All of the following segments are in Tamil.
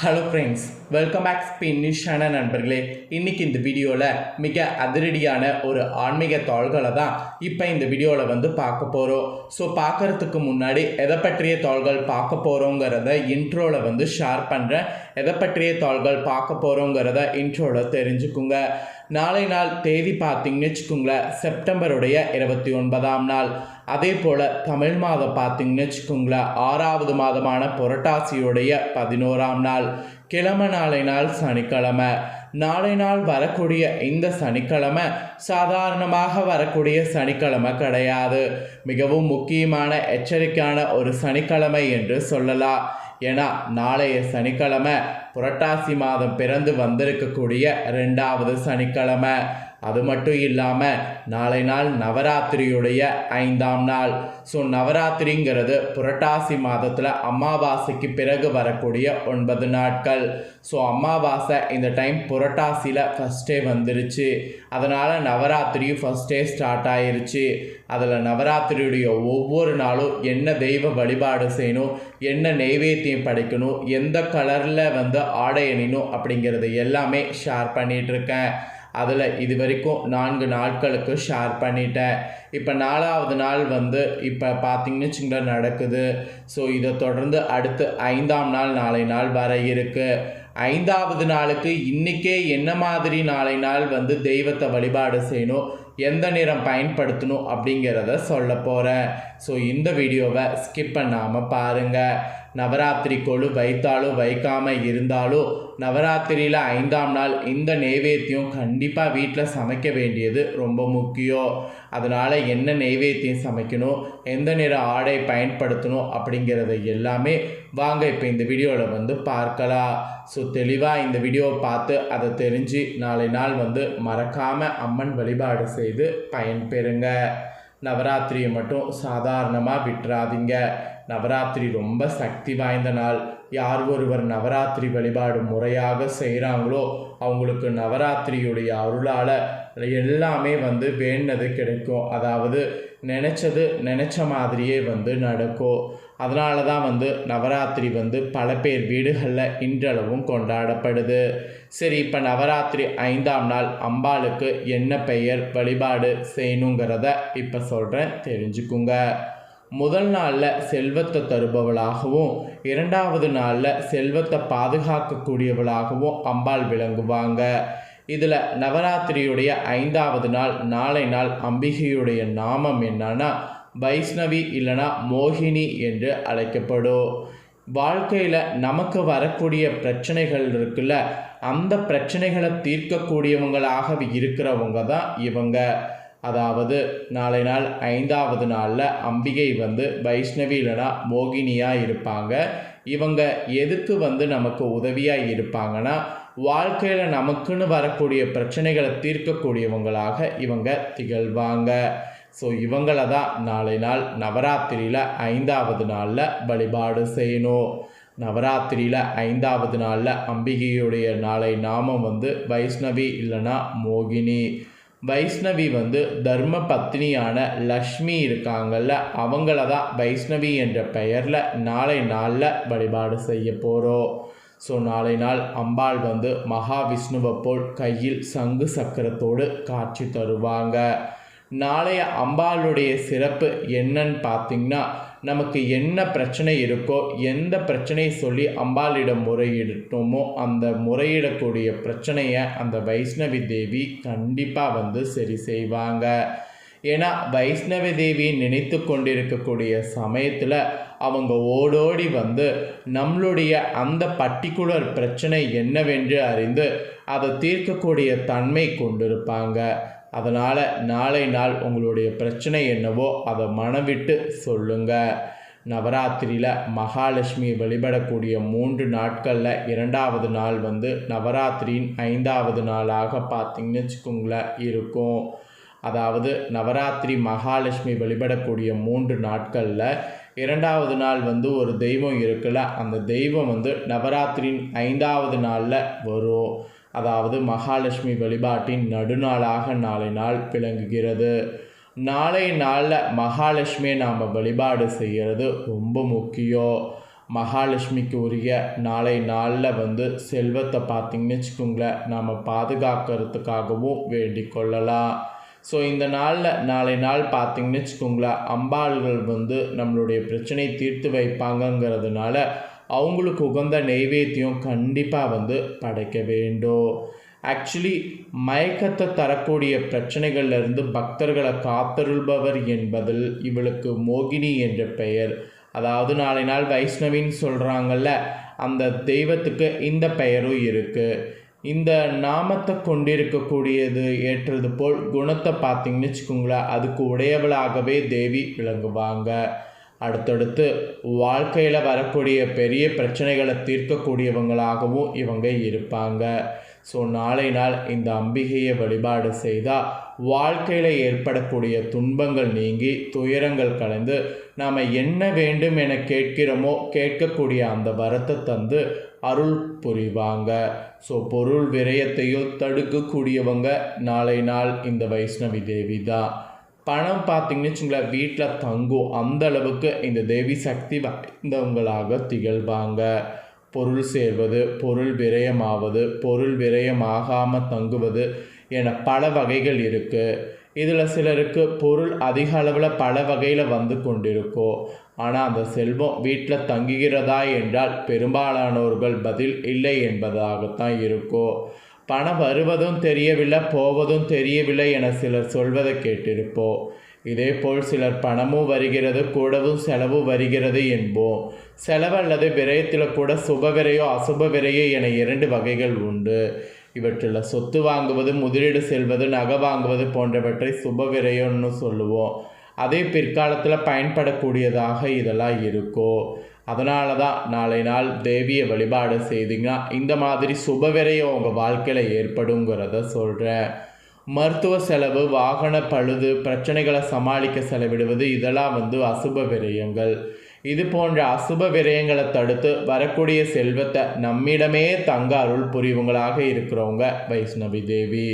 ஹலோ ஃப்ரெண்ட்ஸ் வெல்கம் பேக் ஸ்பின்னிஷான நண்பர்களே. இன்னைக்கு இந்த வீடியோவில் மிக அதிரடியான ஒரு ஆன்மீக தாள்களை தான் இப்போ இந்த வீடியோவில் வந்து பார்க்க போகிறோம் ஸோ பார்க்கறதுக்கு முன்னாடி எதை பற்றிய தாள்கள் பார்க்க போகிறோங்கிறத இன்ட்ரோவில் வந்து ஷேர் பண்ணுறேன் எதை பற்றிய தாள்கள் பார்க்க போகிறோங்கிறத இன்ட்ரோவில் தெரிஞ்சுக்குங்க. நாளை நாள் தேதி பார்த்தீங்கன்னு வச்சுக்கோங்களேன் செப்டம்பருடைய இருபத்தி ஒன்பதாம் நாள். அதே போல் தமிழ் மாதம் பார்த்தீங்கன்னு வச்சுக்கோங்களேன் ஆறாவது மாதமான புரட்டாசியுடைய பதினோராம் நாள். கிழமை நாளை நாள் சனிக்கிழமை. நாளை நாள் வரக்கூடிய இந்த சனிக்கிழமை சாதாரணமாக வரக்கூடிய சனிக்கிழமை கிடையாது. மிகவும் முக்கியமான எச்சரிக்கையான ஒரு சனிக்கிழமை என்று சொல்லலாம். ஏன்னா நாளைய சனிக்கிழமை புரட்டாசி மாதம் பிறந்து வந்திருக்கக்கூடிய ரெண்டாவது சனிக்கிழமை. அது மட்டும் இல்லாமல் நாளை நாள் நவராத்திரியுடைய ஐந்தாம் நாள். ஸோ நவராத்திரிங்கிறது புரட்டாசி மாதத்தில் அமாவாசைக்கு பிறகு வரக்கூடிய ஒன்பது நாட்கள். ஸோ அமாவாசை இந்த டைம் புரட்டாசியில் ஃபஸ்ட்டே வந்துருச்சு. அதனால் நவராத்திரியும் ஃபஸ்ட்டே ஸ்டார்ட் ஆயிருச்சு. அதில் நவராத்திரியுடைய ஒவ்வொரு நாளும் என்ன தெய்வ வழிபாடு செய்யணும் என்ன நெய்வேத்தியம் படைக்கணும் எந்த கலரில் வந்து ஆடை அணியணும் அப்படிங்கிறது எல்லாமே ஷேர் பண்ணிகிட்ருக்கேன் அதில் இது வரைக்கும் நான்கு நாட்களுக்கு ஷேர் பண்ணிட்டேன். இப்போ நாலாவது நாள் வந்து இப்போ பார்த்தீங்கன்னு வச்சுங்களேன் நடக்குது. ஸோ இதை தொடர்ந்து அடுத்து ஐந்தாம் நாள் நாளை நாள் வர இருக்குது ஐந்தாவது நாளுக்கு இன்றைக்கே என்ன மாதிரி நாளை நாள் வந்து தெய்வத்தை வழிபாடு செய்யணும் எந்த நிறம் பயன்படுத்தணும் அப்படிங்கிறத சொல்ல போகிறேன் ஸோ இந்த வீடியோவை ஸ்கிப் பண்ணாமல் பாருங்கள் நவராத்திரி கொழு வைத்தாலும் வைக்காமல் இருந்தாலும் நவராத்திரியில் ஐந்தாம் நாள் இந்த நெய்வேத்தியம் கண்டிப்பாக வீட்டில் சமைக்க வேண்டியது ரொம்ப முக்கியம். அதனால் என்ன நெய்வேத்தியம் சமைக்கணும் எந்த நிற ஆடை பயன்படுத்தணும் அப்படிங்கிறத எல்லாமே வாங்க இப்போ இந்த வீடியோவில் வந்து பார்க்கலாம். ஸோ தெளிவாக இந்த வீடியோவை பார்த்து அதை தெரிஞ்சு நாளை நாள் வந்து மறக்காமல் அம்மன் வழிபாடு செய்து பயன்பெறுங்க. நவராத்திரியை மட்டும் சாதாரணமாக விட்டுறாதீங்க. நவராத்திரி ரொம்ப சக்தி வாய்ந்த நாள். யார் ஒருவர் நவராத்திரி வழிபாடு முறையாக செய்கிறாங்களோ அவங்களுக்கு நவராத்திரியுடைய அருளால் எல்லாமே வந்து வேண்டது கிடைக்கும். அதாவது நினச்சது நினச்ச மாதிரியே வந்து நடக்கும். அதனால தான் வந்து நவராத்திரி வந்து பல பேர் வீடுகளில் இன்றளவும் கொண்டாடப்படுது. சரி இப்போ நவராத்திரி ஐந்தாம் நாள் அம்பாளுக்கு என்ன பெயர் வழிபாடு செய்யணுங்கிறத இப்போ சொல்கிறேன் தெரிஞ்சுக்குங்க. முதல் நாளில் செல்வத்தை தருபவளாகவும் இரண்டாவது நாளில் செல்வத்தை பாதுகாக்கக்கூடியவளாகவும் அம்பாள் விளங்குவாங்க. இதில் நவராத்திரியுடைய ஐந்தாவது நாள் நாளை நாள் அம்பிகையுடைய நாமம் என்னன்னா வைஷ்ணவி இல்லைனா மோகினி என்று அழைக்கப்படும். வாழ்க்கையில் நமக்கு வரக்கூடிய பிரச்சனைகள் இருக்குல்ல அந்த பிரச்சனைகளை தீர்க்கக்கூடியவங்களாக இருக்கிறவங்க தான் இவங்க. அதாவது நாளை நாள் ஐந்தாவது நாளில் அம்பிகை வந்து வைஷ்ணவி இல்லைனா மோகினியாக இருப்பாங்க. இவங்க எதுக்கு வந்து நமக்கு உதவியாக இருப்பாங்கன்னா வாழ்க்கையில் நமக்குன்னு வரக்கூடிய பிரச்சனைகளை தீர்க்கக்கூடியவங்களாக இவங்க திகழ்வாங்க. ஸோ இவங்களை தான் நாளை நாள் நவராத்திரியில் ஐந்தாவது நாளில் வழிபாடு செய்யணும். நவராத்திரியில் ஐந்தாவது நாளில் அம்பிகையுடைய நாளை நாமம் வந்து வைஷ்ணவி இல்லைனா மோகினி. வைஷ்ணவி வந்து தர்ம பத்னியான லக்ஷ்மி இருக்காங்கல்ல அவங்கள தான் வைஷ்ணவி என்ற பெயரில் நாளை நாளில் வழிபாடு செய்ய போகிறோம் ஸோ நாளை நாள் அம்பாள் வந்து மகாவிஷ்ணுவை போல் கையில் சங்கு சக்கரத்தோடு காட்சி தருவாங்க. நாளைய அம்பாளுடைய சிறப்பு என்னன்னு பார்த்தீங்கன்னா நமக்கு என்ன பிரச்சனை இருக்கோ எந்த பிரச்சனையை சொல்லி அம்பாளிடம் முறையிடட்டோமோ அந்த முறையிடக்கூடிய பிரச்சனையை அந்த வைஷ்ணவி தேவி கண்டிப்பாக வந்து சரி செய்வாங்க. ஏன்னா வைஷ்ணவி தேவி நினைத்து கொண்டிருக்கக்கூடிய சமயத்தில் அவங்க ஓடோடி வந்து நம்மளுடைய அந்த பர்டிகுலர் பிரச்சனை என்னவென்று அறிந்து அதை தீர்க்கக்கூடிய தன்மை கொண்டிருப்பாங்க. அதனால் நாளை நாள் உங்களுடைய பிரச்சனை என்னவோ அதை மனவிட்டு சொல்லுங்கள் நவராத்திரியில் மகாலட்சுமியை வழிபடக்கூடிய மூன்று நாட்களில் இரண்டாவது நாள் வந்து நவராத்திரியின் ஐந்தாவது நாளாக பார்த்திங்கன்னு வச்சுக்கோங்களேன் இருக்கும். அதாவது நவராத்திரி மகாலட்சுமி வழிபடக்கூடிய மூன்று நாட்களில் இரண்டாவது நாள் வந்து ஒரு தெய்வம் இருக்குல்ல அந்த தெய்வம் வந்து நவராத்திரியின் ஐந்தாவது நாளில் வரும். அதாவது மகாலட்சுமி வழிபாட்டின் நடுநாளாக நாளை நாள் விளங்குகிறது. நாளை நாளில் மகாலட்சுமியை நாம் வழிபாடு செய்கிறது ரொம்ப முக்கியம் மகாலட்சுமிக்கு உரிய நாளை நாளில் வந்து செல்வத்தை பார்த்திங்கன்னு வச்சுக்கோங்களேன் நாம் பாதுகாக்கிறதுக்காகவும் வேண்டிக் கொள்ளலாம். ஸோ இந்த நாளில் நாளை நாள் பார்த்திங்கன்னு வச்சுக்கோங்களேன் அம்பாள்கள் வந்து நம்மளுடைய பிரச்சனையை தீர்த்து வைப்பாங்கங்கிறதுனால அவங்களுக்கு உகந்த நெய்வேத்தியம் கண்டிப்பாக வந்து படைக்க வேண்டும். ஆக்சுவலி மயக்கத்தை தரக்கூடிய பிரச்சனைகள்லேருந்து பக்தர்களை காத்தருள்பவர் என்பதில் இவளுக்கு மோகினி என்ற பெயர். அதாவது நாளை நாள் வைஷ்ணவின்னு சொல்கிறாங்கல்ல அந்த தெய்வத்துக்கு இந்த பெயரும் இருக்குது இந்த நாமத்தை கொண்டிருக்கக்கூடியது ஏற்றது போல் குணத்தை பார்த்தீங்கன்னு வச்சுக்கோங்களேன் அதுக்கு உடையவளாகவே தேவி விளங்குவாங்க. அடுத்தடுத்து வாழ்க்கையில் வரக்கூடிய பெரிய பிரச்சனைகளை தீர்க்கக்கூடியவங்களாகவும் இவங்க இருப்பாங்க. ஸோ நாளை நாள் இந்த அம்பிகையை வழிபாடு செய்தால் வாழ்க்கையில் ஏற்படக்கூடிய துன்பங்கள் நீங்கி துயரங்கள் கலந்து நாம் என்ன வேண்டும் என கேட்கிறோமோ கேட்கக்கூடிய அந்த வரத்தை தந்து அருள் புரிவாங்க. ஸோ பொருள் விரயத்தையும் தடுக்கக்கூடியவங்க நாளை நாள் இந்த வைஷ்ணவி தேவி தான். பணம் பார்த்தீங்கன்னு வச்சுங்களேன் வீட்டில் தங்கும். அந்த அளவுக்கு இந்த தேவி சக்தி வாய்ந்தவங்களாக திகழ்வாங்க. பொருள் சேர்வது பொருள் விரயமாவது பொருள் விரயமாகாமல் தங்குவது என பல வகைகள் இருக்குது இதில் சிலருக்கு பொருள் அதிக அளவில் பல வகையில் வந்து கொண்டிருக்கும் ஆனால் அந்த செல்வம் வீட்டில் தங்குகிறதா என்றால் பெரும்பாலானோர்கள் பதில் இல்லை என்பதாகத்தான் இருக்கும் பணம் வருவதும் தெரியவில்லை போவதும் தெரியவில்லை என சிலர் சொல்வதை கேட்டிருப்போம் இதேபோல் சிலர் பணமும் வருகிறது கூடவும் செலவு வருகிறது என்போம். செலவு அல்லது விரயத்தில் கூட சுப விரையோ அசுப விரையோ என இரண்டு வகைகள் உண்டு. இவற்றில் சொத்து வாங்குவது முதலீடு செல்வது நகை வாங்குவது போன்றவற்றை சுப விரயம்னு சொல்லுவோம். அதே பிற்காலத்தில் பயன்படக்கூடியதாக இதெல்லாம் இருக்கும் அதனால தான் நாளை நாள் தேவியை வழிபாடு செய்தீங்கன்னா இந்த மாதிரி சுப விரயம் உங்கள் வாழ்க்கையில் ஏற்படுங்கிறத சொல்கிறேன் மருத்துவ செலவு வாகன பழுது பிரச்சனைகளை சமாளிக்க செலவிடுவது இதெல்லாம் வந்து அசுப விரயங்கள். இது போன்ற அசுப விரயங்களை தடுத்து வரக்கூடிய செல்வத்தை நம்மிடமே தங்க அருள் புரிவங்களாக இருக்கிறவங்க வைஷ்ணவி தேவி.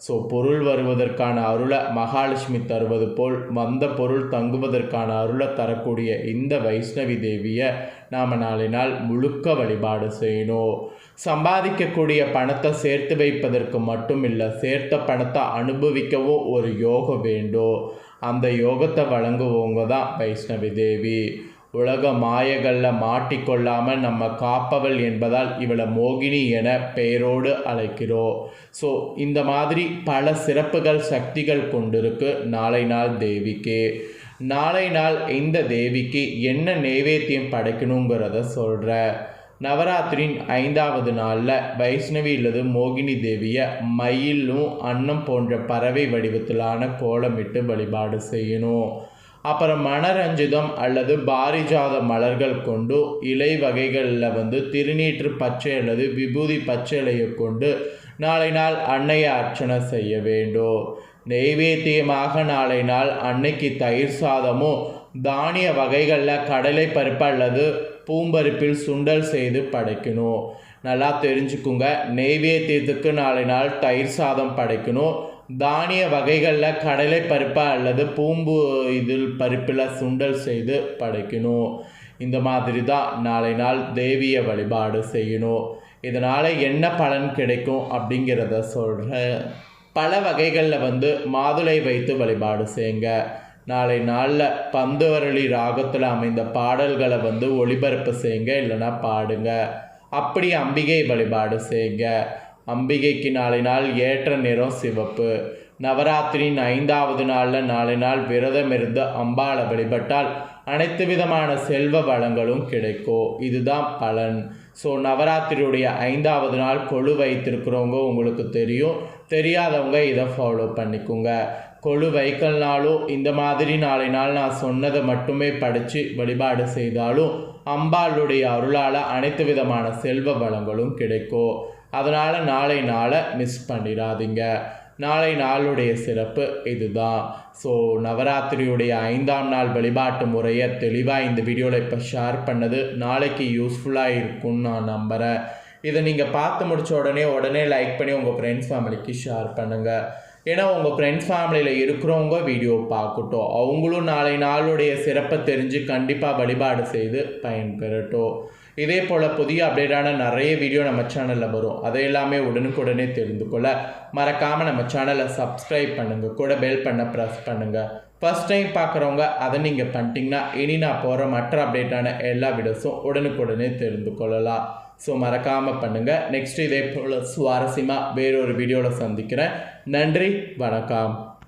ஸோ பொருள் வருவதற்கான அருளை மகாலட்சுமி தருவது போல் வந்த பொருள் தங்குவதற்கான அருளை தரக்கூடிய இந்த வைஷ்ணவி தேவியை நாம் நாளை நாள் முழுக்க வழிபாடு செய்யணும். சம்பாதிக்கக்கூடிய பணத்தை சேர்த்து வைப்பதற்கு மட்டும் இல்லை சேர்த்த பணத்தை அனுபவிக்கவும் ஒரு யோகம் வேண்டும். அந்த யோகத்தை வழங்குவவங்க தான் வைஷ்ணவி தேவி. உலக மாயகளில் மாட்டிக்கொள்ளாமல் நம்ம காப்பவள் என்பதால் இவளை மோகினி என பெயரோடு அழைக்கிறோம் ஸோ இந்த மாதிரி பல சிறப்புகள் சக்திகள் கொண்டிருக்கு நாளை நாள் தேவிக்கு. நாளை நாள் இந்த தேவிக்கு என்ன நைவேத்தியம் படைக்கணுங்கிறத சொல்கிற நவராத்திரியின் ஐந்தாவது நாளில் வைஷ்ணவி அல்லது மோகினி தேவியை மயிலும் அன்னம் போன்ற பறவை வடிவத்திலான கோலமிட்டு வழிபாடு செய்யணும். அப்புறம் மணரஞ்சிதம் அல்லது பாரிஜாத மலர்கள் கொண்டு இலை வகைகளில் வந்து திருநீற்று பச்சை அல்லது விபூதி பச்சை இலையை கொண்டு நாளை நாள் அன்னையை அர்ச்சனை செய்ய வேண்டும். நெய்வேத்தியமாக நாளை நாள் அன்னைக்கு தயிர் சாதமும் தானிய வகைகளில் கடலை பருப்பு அல்லது பூம்பருப்பில் சுண்டல் செய்து படைக்கணும். நல்லா தெரிஞ்சுக்குங்க. நெய்வேத்தியத்துக்கு நாளை நாள் தயிர் சாதம் படைக்கணும். தானிய வகைகளில் கடலை பருப்பாக அல்லது பூம்பு இதில் பருப்பில் சுண்டல் செய்து படைக்கணும். இந்த மாதிரி தான் நாளை நாள் தேவிய வழிபாடு செய்யணும். இதனால் என்ன பலன் கிடைக்கும் அப்படிங்கிறத சொல்கிறேன் பல வகைகளில் வந்து மாதுளை வைத்து வழிபாடு செய்யுங்க. நாளை நாளில் பந்துவரளி ராகத்தில் அமைந்த பாடல்களை வந்து ஒளிபரப்பு செய்யுங்க இல்லைன்னா பாடுங்க. அப்படி அம்பிகை வழிபாடு செய்யுங்க. அம்பிகைக்கு நாளை நாள் ஏற்ற நிறம் சிவப்பு. நவராத்திரியின் ஐந்தாவது நாளில் நாளை நாள் விரதம் இருந்து அம்பாளை வழிபட்டால் அனைத்து விதமான செல்வ வளங்களும் கிடைக்கும். இதுதான் பலன். ஸோ நவராத்திரியுடைய ஐந்தாவது நாள் கொழு வைத்திருக்கிறவங்க உங்களுக்கு தெரியும். தெரியாதவங்க இதை ஃபாலோ பண்ணிக்கோங்க. கொழு வைக்கல்னாலும் இந்த மாதிரி நாளை நாள் நான் சொன்னதை மட்டுமே படித்து வழிபாடு செய்தாலும் அம்பாளுடைய அருளால் அனைத்து விதமான செல்வ வளங்களும் கிடைக்கும். அதனால் நாளை நாளை மிஸ் பண்ணிடாதீங்க. நாளை நாளுடைய சிறப்பு இதுதான். ஸோ நவராத்திரியுடைய ஐந்தாம் நாள் வழிபாட்டு முறையை தெளிவாக இந்த வீடியோவில் இப்போ ஷேர் பண்ணது நாளைக்கு யூஸ்ஃபுல்லாக இருக்கும்னு நான் நம்புகிறேன் இதை நீங்கள் பார்த்து முடிச்ச உடனே உடனே லைக் பண்ணி உங்கள் ஃப்ரெண்ட்ஸ் ஃபேமிலிக்கு ஷேர் பண்ணுங்கள் ஏன்னா உங்கள் ஃப்ரெண்ட்ஸ் ஃபேமிலியில் இருக்கிறவங்க வீடியோ பார்க்கட்டும். அவங்களும் நாளை நாளுடைய சிறப்பை தெரிஞ்சு கண்டிப்பாக வழிபாடு செய்து பயன்பெறட்டும். இதே போல் புதிய அப்டேட்டான நிறைய வீடியோ நம்ம சேனலில் வரும். அதை எல்லாமே உடனுக்குடனே தெரிந்து கொள்ள மறக்காமல் நம்ம சேனலை சப்ஸ்கிரைப் பண்ணுங்கள் கூட பெல் பண்ண ப்ரெஸ் பண்ணுங்கள் ஃபர்ஸ்ட் டைம் பார்க்குறவங்க அதை நீங்கள் பண்ணிட்டீங்கன்னா இனி நான் போகிற மற்ற அப்டேட்டான எல்லா வீடியோஸும் உடனுக்குடனே தெரிந்து கொள்ளலாம். ஸோ மறக்காமல் பண்ணுங்கள் நெக்ஸ்ட் இதே போல் சுவாரஸ்யமாக வேறொரு வீடியோவில் சந்திக்கிறேன். நன்றி வணக்கம்.